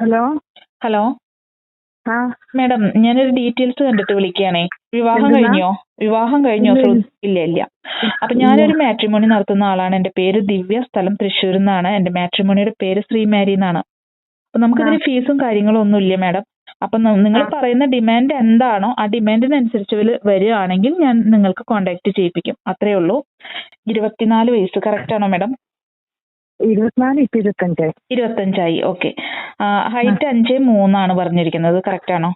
Hello? Hello? ആ. Madam ഞാനൊരു details കണ്ടിട്ട് വിളിക്കുകയാണേ. വിവാഹം കഴിഞ്ഞോ? വിവാഹം കഴിഞ്ഞോ? ഇല്ല, ഇല്ല. അപ്പൊ ഞാനൊരു മാട്രിമോണി നടത്തുന്ന ആളാണ്. എന്റെ പേര് ദിവ്യ. സ്ഥലം തൃശ്ശൂർ എന്നാണ് എന്റെ മാട്രിമോണിയുടെ പേര് ശ്രീമാരി എന്നാണ്. അപ്പൊ നമുക്കിതിന് ഫീസും കാര്യങ്ങളും ഒന്നും ഇല്ല മാഡം. അപ്പൊ നിങ്ങൾ പറയുന്ന ഡിമാൻഡ് എന്താണോ ആ ഡിമാൻഡിനനുസരിച്ച് വരികയാണെങ്കിൽ ഞാൻ നിങ്ങൾക്ക് കോൺടാക്ട് ചെയ്യിപ്പിക്കും. അത്രേ ഉള്ളൂ. ഇരുപത്തിനാല് വയസ്സ്. കറക്റ്റ് ആണോ മാഡം? ഇരുപത്തിനാല് ഇപ്പൊ ഇരുപത്തഞ്ചായി. ഇരുപത്തഞ്ചായി ഓക്കെ ഹൈറ്റ് അഞ്ച് മൂന്നാണ് പറഞ്ഞിരിക്കുന്നത്. കറക്റ്റ് ആണോ?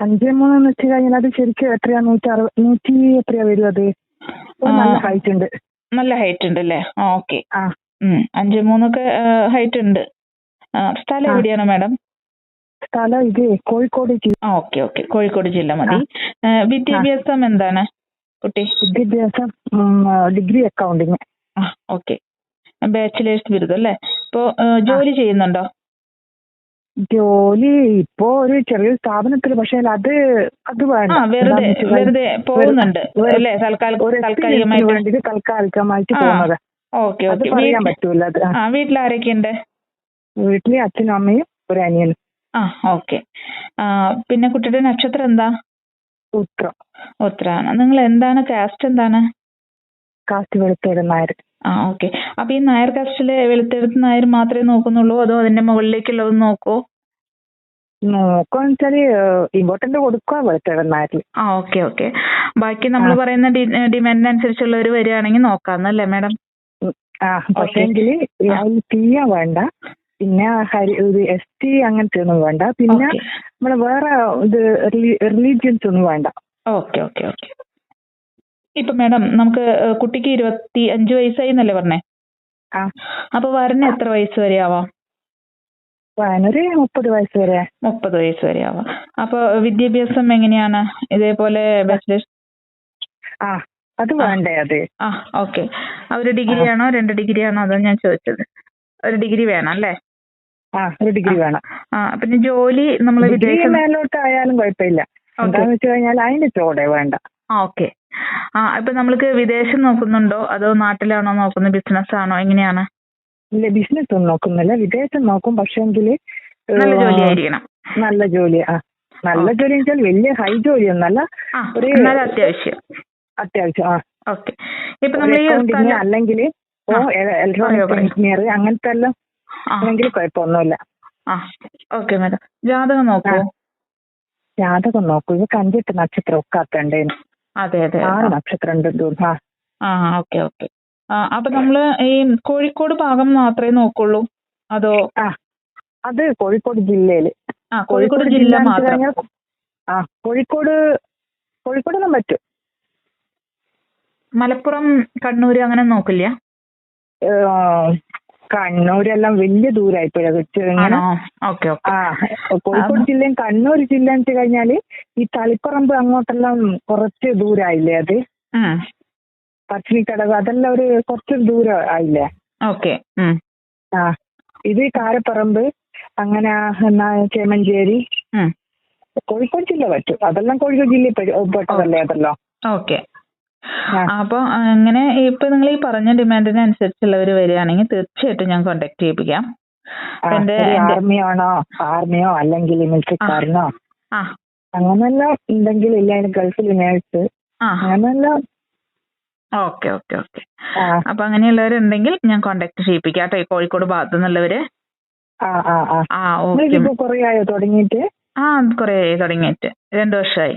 അഞ്ചേ മൂന്നെന്ന് വെച്ച് കഴിഞ്ഞാൽ അത് ശരിക്കും എത്രയാ? നൂറ്റി അറുപത് നൂറ്റി എത്രയാ വരും അത്? നല്ല ഹൈറ്റ് ഉണ്ട്. നല്ല ഹൈറ്റ് ഉണ്ട് അല്ലേ? ഓക്കെ അഞ്ച് മൂന്നൊക്കെ ഹൈറ്റ് ഉണ്ട്. സ്ഥലം. എവിടെയാണ് മാഡം? സ്ഥലം ഇത് കോഴിക്കോട് ജില്ല. ഓക്കെ ഓക്കെ കോഴിക്കോട് ജില്ല മതി. വിദ്യാഭ്യാസം എന്താണ് കുട്ടി? വിദ്യാഭ്യാസം ഡിഗ്രി അക്കൗണ്ടിങ്. ഓക്കെ ബാച്ചിലേഴ്സ് ബിരുദം അല്ലേ? ഇപ്പോ ജോലി ചെയ്യുന്നുണ്ടോ? ജോലി ഇപ്പോ ഒരു ചെറിയ സ്ഥാപനത്തിൽ പക്ഷേ അത് അത് വേണം വെറുതെ വെറുതെ പോകുന്നുണ്ട് അല്ലേ? തൽക്കാലികമായിട്ട് താൽക്കാലികമായിട്ട്. പോകുന്നത്. Okay okay. പറയാൻ പറ്റൂല അത് ആ. വീട്ടിൽ ആരൊക്കെയുണ്ട്? വീട്ടിലെ അച്ഛനും അമ്മയും ഒരു അനിയനും. ആ ഓക്കെ. പിന്നെ കുട്ടിയുടെ നക്ഷത്രം എന്താ? ഉത്ര. ഉത്രാണ്. നിങ്ങൾ എന്താണ് കാസ്റ്റ് എന്താണ്? കാസ്റ്റ് വെളുത്തിടുന്നായർ ആ ഓക്കെ. അപ്പൊ ഈ നായർ കാസ്റ്റിൽ വെളുത്തെഴുത്ത് നായർ മാത്രമേ നോക്കുന്നുള്ളൂ? അതോ അതിന്റെ മുകളിലേക്കുള്ളത് നോക്കോ നോക്കാന്ന് വെച്ചാൽ ഇമ്പോർട്ടന്റ് കൊടുക്കുക വെളുത്തിടുന്നായരിൽ ആ ഓക്കെ ഓക്കെ. ബാക്കി നമ്മൾ പറയുന്ന പറയുന്ന ഡിമാൻഡിനനുസരിച്ചുള്ളവർ വരികയാണെങ്കിൽ നോക്കാന്നല്ലേ മാഡം? ആ പക്ഷേങ്കിൽ അതിൽ തീയ വേണ്ട. പിന്നെ ഹരി ഇത് എസ് ടി അങ്ങനത്തെ ഒന്നും വേണ്ട. പിന്നെ ഓക്കെ. വേറെ ഇത് റിലീജിയൻസ് ഒന്നും വേണ്ട. Okay okay okay. ഇപ്പൊ മാഡം നമുക്ക് കുട്ടിക്ക് ഇരുപത്തി അഞ്ച് വയസ്സായി എന്നല്ലേ പറഞ്ഞേ അപ്പൊ വരന് എത്ര വയസ്സ് വരെ ആവാം? അതിനൊരു മുപ്പത് വയസ്സ് വരെ. മുപ്പത് വയസ്സ് വരെ ആവാം. അപ്പൊ വിദ്യാഭ്യാസം എങ്ങനെയാണ്? ഇതേപോലെ ബാച്ചിലേഴ്സ് ആ അത് വേണ്ടേ അത്? ആ ഓക്കെ. ഒരു ഡിഗ്രി ആണോ? രണ്ട് ഡിഗ്രി ആണോ? അതാ ഞാൻ ചോദിച്ചത്. ഒരു ഡിഗ്രി വേണം അല്ലേ? ആ ഒരു ഡിഗ്രി വേണം. ആ പിന്നെ ജോലി നമ്മൾ മേലോട്ട് ആയാലും കുഴപ്പമില്ല. എന്താണെന്ന് വെച്ച് കഴിഞ്ഞാൽ അതിന്റെ ചോടെ വേണ്ട. ആ ഓക്കെ. ആ ഇപ്പൊ നമ്മൾക്ക് വിദേശം നോക്കുന്നുണ്ടോ? അതോ നാട്ടിലാണോ നോക്കുന്നത്? ബിസിനസ് ആണോ? എങ്ങനെയാണ്? ഇല്ല ബിസിനസ് ഒന്നും നോക്കുന്നില്ല. വിദേശം നോക്കും. പക്ഷേങ്കിൽ നല്ല ജോലി ജോലിയായിരിക്കണം. നല്ല ജോലി ആ. നല്ല ജോലി വെച്ചാൽ വലിയ ഹൈ ജോലിയൊന്നല്ല ആ ഒരു- എന്നാലും അത്യാവശ്യം. അത്യാവശ്യം ആ. ഓക്കെ. ഇപ്പൊ നമ്മൾ ഈ അക്കൗണ്ടിങ് സ്ഥലം- അല്ലെങ്കിൽ ഓ പറയൂ. എഞ്ചിനീയർ അങ്ങനത്തെ എല്ലാം ആണെങ്കിൽ കുഴപ്പമൊന്നുമില്ല. Okay madam. ജാതകം നോക്കൂ ജാതകം നോക്കൂ. ഇവക്ക് അഞ്ചെട്ട് നക്ഷത്രം ഒക്കാത്തണ്ടേന് അതെ അതെ ആറ് നക്ഷത്രം ഉണ്ട്. ആ ഓക്കെ ഓക്കെ. ആ അപ്പൊ നമ്മൾ ഈ കോഴിക്കോട് ഭാഗം മാത്രമേ നോക്കുള്ളൂ? അതോ ആ അത് കോഴിക്കോട് ജില്ലയിൽ. ആ കോഴിക്കോട് ജില്ല മാത്രം. ആ കോഴിക്കോട് കോഴിക്കോടൊന്നും പറ്റും. മലപ്പുറം കണ്ണൂര് അങ്ങനെ നോക്കില്ല? കണ്ണൂരെല്ലാം വലിയ ദൂരായി വെച്ച് ഇങ്ങനെ ആ കോഴിക്കോട് ജില്ലയും കണ്ണൂർ ജില്ല എന്ന് വെച്ച് കഴിഞ്ഞാൽ ഈ തളിപ്പറമ്പ് അങ്ങോട്ടെല്ലാം കുറച്ച് ദൂരായില്ലേ അത്? ഉം. പശ്ചിമിക്കടവ് അതെല്ലാം ഒരു കുറച്ച് ദൂരം ആയില്ലേ? ഓക്കെ ആ ഇത് കാരപ്പറമ്പ് അങ്ങനെ എന്നാ ചേമഞ്ചേരി. ഉം. കോഴിക്കോട് ജില്ല പറ്റും. അതെല്ലാം കോഴിക്കോട് ജില്ലയിൽ പെട്ട- പെട്ടതല്ലേ അതല്ലോ. ഓക്കെ. അപ്പൊ അങ്ങനെ ഇപ്പൊ നിങ്ങൾ ഈ പറഞ്ഞ ഡിമാൻഡിനനുസരിച്ചുള്ളവർ വരികയാണെങ്കിൽ തീർച്ചയായിട്ടും ഞാൻ കോണ്ടാക്ട് ചെയ്യിപ്പിക്കാം. എന്റെ ആർമിയാണോ ആർമിയോ അല്ലെങ്കിൽ മിലിറ്ററിക്കാരനോ ആ. അങ്ങനെല്ലാം ഉണ്ടെങ്കിൽ ഇല്ല ഗൾഫിൽ നേഴ്സ് ആ. അങ്ങനെല്ലാം ഓക്കെ ഓക്കെ ഓക്കെ. അങ്ങനെ അപ്പൊ അങ്ങനെയുള്ളവരുണ്ടെങ്കിൽ ഞാൻ കോണ്ടാക്ട് ചെയ്യിപ്പിക്കാം കേട്ടോ ഈ കോഴിക്കോട് ഭാഗത്തു നിന്നുള്ളവര് ആ ആ ആ. ആ ഓക്കെ. നിങ്ങൾക്കിപ്പോ കുറേ ആയോ തുടങ്ങിയിട്ട്? ആ കുറേ തുടങ്ങിയിട്ട്. രണ്ടു വർഷമായി